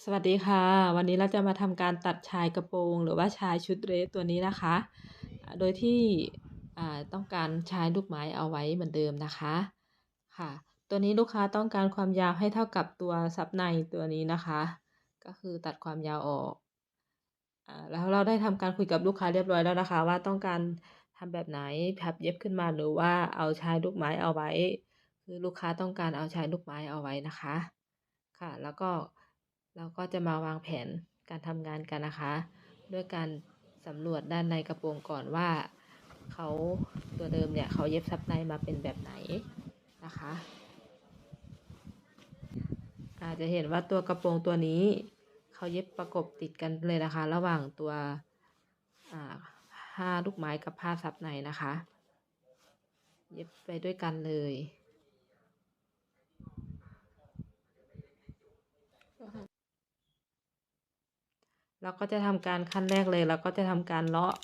สวัสดีค่ะ วันนี้เราจะมาทำการตัดชายกระโปรง หรือว่าชายชุดเรสตัวนี้นะคะ โดยที่ต้องการชายลูกไม้เอาไว้เหมือนเดิมนะคะค่ะ ตัวนี้ลูกค้าต้องการความยาวให้เท่ากับตัวซับในตัวนี้นะคะ ก็คือตัดความยาวออกอแล้วเราได้ทำการคุยกับลูกค้าเรียบร้อยแล้วนะคะ ว่าต้องการทำแบบไหนพับเย็บขึ้นมาหรือว่าเอาชายลูกไม้เอาไว้ คือลูกค้าต้องการเอาชายลูกไม้เอาไว้นะคะ ค่ะ แล้วก็ เราก็จะมาวางแผนการทำงานกันนะคะ ด้วยการสำรวจด้านในกระโปรงก่อนว่าเขาตัวเดิมเนี่ยเขาเย็บซับในมาเป็นแบบไหนนะคะอาจจะเห็นว่าตัวกระโปรงตัวนี้เขาเย็บประกบติดกันเลยนะคะ ระหว่างตัวผ้าลูกไม้กับผ้าซับในนะคะ เย็บไปด้วยกันเลย เราก็จะทำการขั้นแรกเลยเราก็จะทำการเลาะ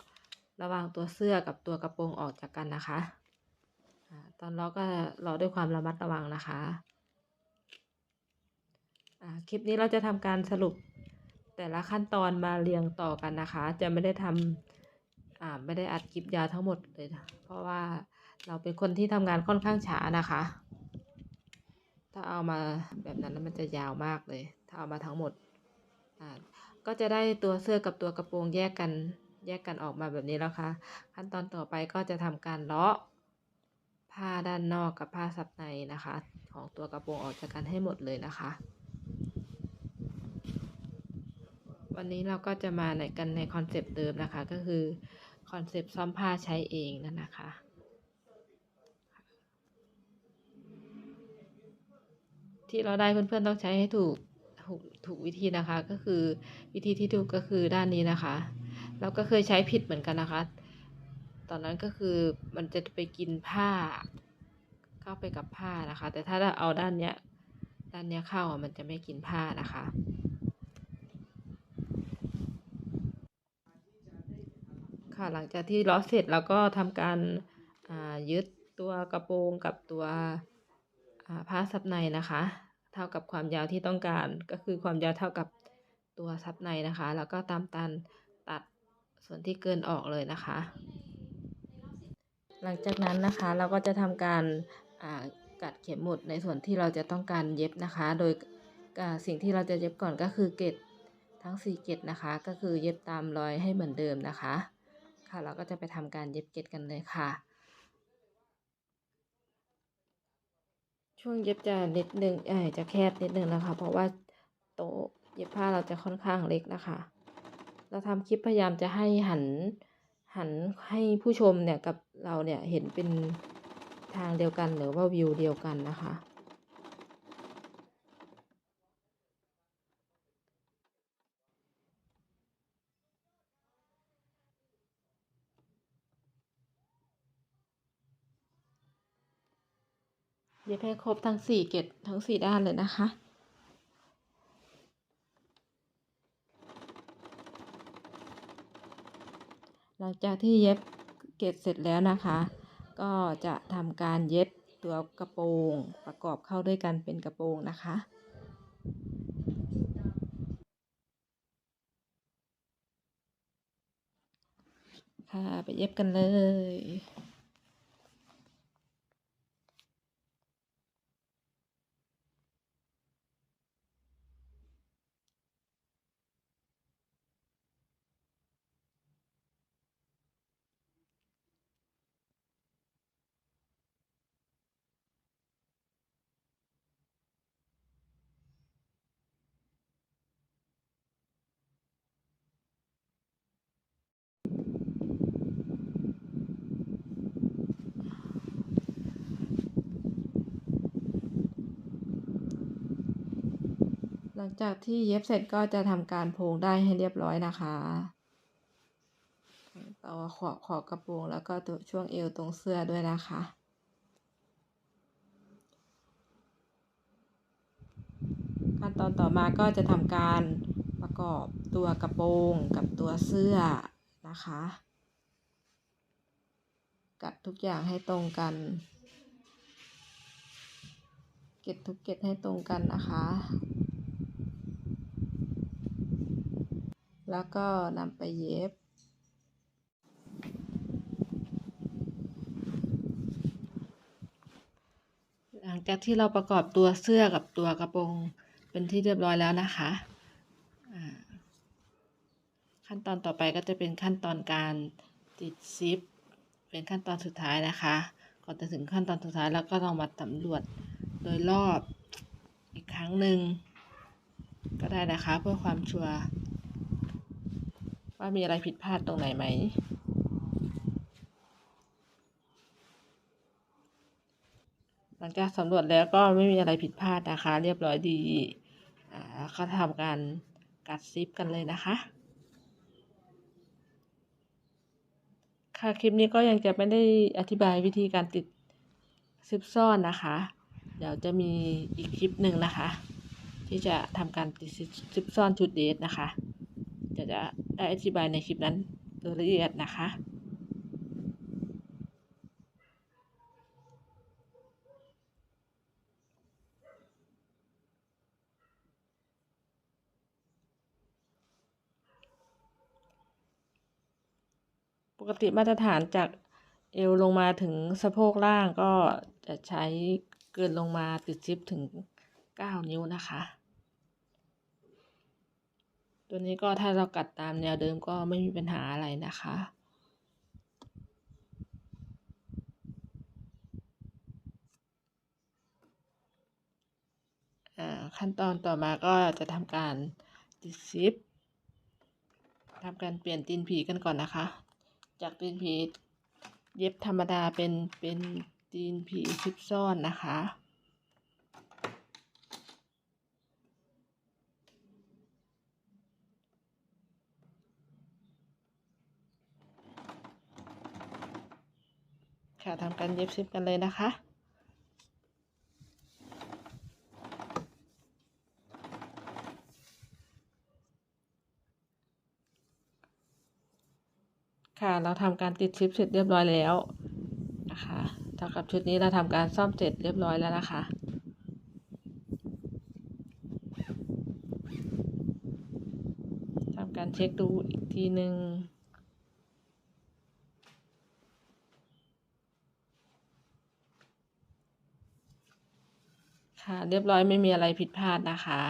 ระหว่างตัวเสื้อกับตัวกระโปรงออกจากกันนะคะตอนเลาะก็เลาะด้วยความระมัดระวังนะคะคลิปนี้เราจะทำการสรุปแต่ละขั้นตอนมาเรียงต่อกันนะคะ จะไม่ได้ทำอ่าไม่ได้อัดคลิปยาวทั้งหมดเลยเพราะว่าเราเป็นคนที่ทำงานค่อนข้างช้านะคะ ถ้าเอามาแบบนั้นแล้วมันจะยาวมากเลย ถ้าเอามาทั้งหมด ก็จะได้ตัวเสื้อกับตัวกระโปรงแยกกันแยกกันออกมาแบบนี้แล้วค่ะ ขั้นตอนต่อไปก็จะทำการเลาะผ้าด้านนอกกับผ้าซับในนะคะ ของตัวกระโปรงออกจากกันให้หมดเลยนะคะ วันนี้เราก็จะมาในกันในคอนเซปต์เดิมนะคะ ก็คือคอนเซปต์ซ่อมผ้าใช้เองนั่นนะคะที่เราได้เพื่อนๆต้องใช้ให้ถูก ถูกถูกวิธีนะคะ ก็คือวิธีที่ถูกก็คือด้านนี้นะคะเราก็เคยใช้ผิดเหมือนกันนะคะ ตอนนั้นก็คือมันจะไปกินผ้า เข้าไปกับผ้านะคะ แต่ถ้าเราเอาด้านเนี้ยด้านเนี้ยเข้าอะมันจะไม่กินผ้านะคะค่ะหลังจากที่ลาะเสร็จเราก็ทำการยึดตัวกระโปรงกับตัวผ้าซับในนะคะ ท่ากับความยาวที่ต้องการ ก็คือความยาวเท่ากับตัวซับในนะคะ แล้วก็ตามการตัดส่วนที่เกินออกเลยนะคะ หลังจากนั้นนะคะเราก็จะทำการอ่ากัดเข็มหมุดในส่วนที่เราจะต้องการเย็บนะคะ โดยอ่าสิ่งที่เราจะเย็บก่อนก็คือเกล็ดทั้ง 4 เกล็ดนะคะ ก็คือเย็บตามรอยให้เหมือนเดิมนะคะ ค่ะเราก็จะไปทำการเย็บเกล็ดกันเลยค่ะ ช่วงเย็บจะนิดหนึ่งเอ่อจะแคบนิดหนึ่งนะคะ เพราะว่าโต๊ะเย็บผ้าเราจะค่อนข้างเล็กนะคะ เราทำคลิปพยายามจะให้หันหันให้ผู้ชมเนี่ยกับเราเนี่ยเห็นเป็นทางเดียวกันหรือว่าวิวเดียวกันนะคะ เย็บให้ครบทั้ง4เกล็ดทั้ง4ด้านเลยนะคะหลังจากที่เย็บเกล็ดเสร็จแล้วนะคะ ก็จะทำการเย็บตัวกระโปรงประกอบเข้าด้วยกันเป็นกระโปรงนะคะค่ะไปเย็บกันเลย หลังจากที่เย็บเสร็จก็จะทำการโพงได้ให้เรียบร้อยนะคะต่อขอบขอบกระโปรงแล้วก็ตัวช่วงเอวตรงเสื้อด้วยนะคะขั้นตอนต่อมาก็จะทำการประกอบตัวกระโปรงกับตัวเสื้อนะคะ กัดทุกอย่างให้ตรงกัน เก็บทุกเก็ดให้ตรงกันนะคะ แล้วก็นำไปเย็บ หลังจากที่เราประกอบตัวเสื้อกับตัวกระโปรงเป็นที่เรียบร้อยแล้วนะคะ ขั้นตอนต่อไปก็จะเป็นขั้นตอนการติดซิป เป็นขั้นตอนสุดท้ายนะคะ ก่อนจะถึงขั้นตอนสุดท้ายเราก็ต้องมาสำรวจโดยรอบอีกครั้งหนึ่งก็ได้นะคะเพื่อความชัวร์ ว่ามีอะไรผิดพลาดตรงไหนไหม หลังจากสำรวจแล้วก็ไม่มีอะไรผิดพลาดนะคะ เรียบร้อยดี อ่าก็ทำการกัดซิปกันเลยนะคะ ค่ะคลิปนี้ก็ยังจะไม่ได้อธิบายวิธีการติดซิปซ่อนนะคะ เดี๋ยวจะมีอีกคลิปหนึ่งนะคะ ที่จะทำการติดซิปซ่อนชุดเดทนะคะ เดี๋ยวจะ ได้อธิบายในคลิปนั้นโดยละเอียดนะคะ ปกติมาตรฐานจากเอวลงมาถึงสะโพกล่างก็จะใช้เกินลงมาติดซิปถึง 9 นิ้วนะคะ ตัวนี้ก็ถ้าเรากัดตามแนวเดิมก็ไม่มีปัญหาอะไรนะคะ ขั้นตอนต่อมาก็จะทำการติดซิปทำการเปลี่ยนตีนผีกันก่อนนะคะ จากตีนผีเย็บธรรมดาเป็นเป็นตีนผีซิปซ่อนนะคะ ค่ะทำการเย็บซิปกันเลยนะคะค่ะเราทำการติดชิปเสร็จเรียบร้อยแล้วนะคะเท่ากับชุดนี้เราทำการซ่อมเสร็จเรียบร้อยแล้วนะคะทำการเช็คดูอีกทีหนึ่ง ค่ะ เรียบร้อยไม่มีอะไรผิดพลาดนะคะ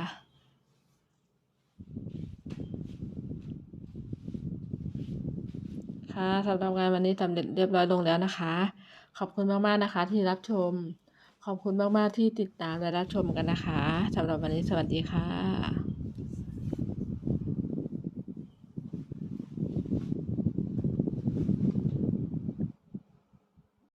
ค่ะสำหรับงานวันนี้สำเร็จเรียบร้อยลงแล้วนะคะ ขอบคุณมากๆนะคะ ที่รับชม ขอบคุณมากๆที่ติดตามและรับชมกันนะคะสำหรับวันนี้สวัสดีค่ะ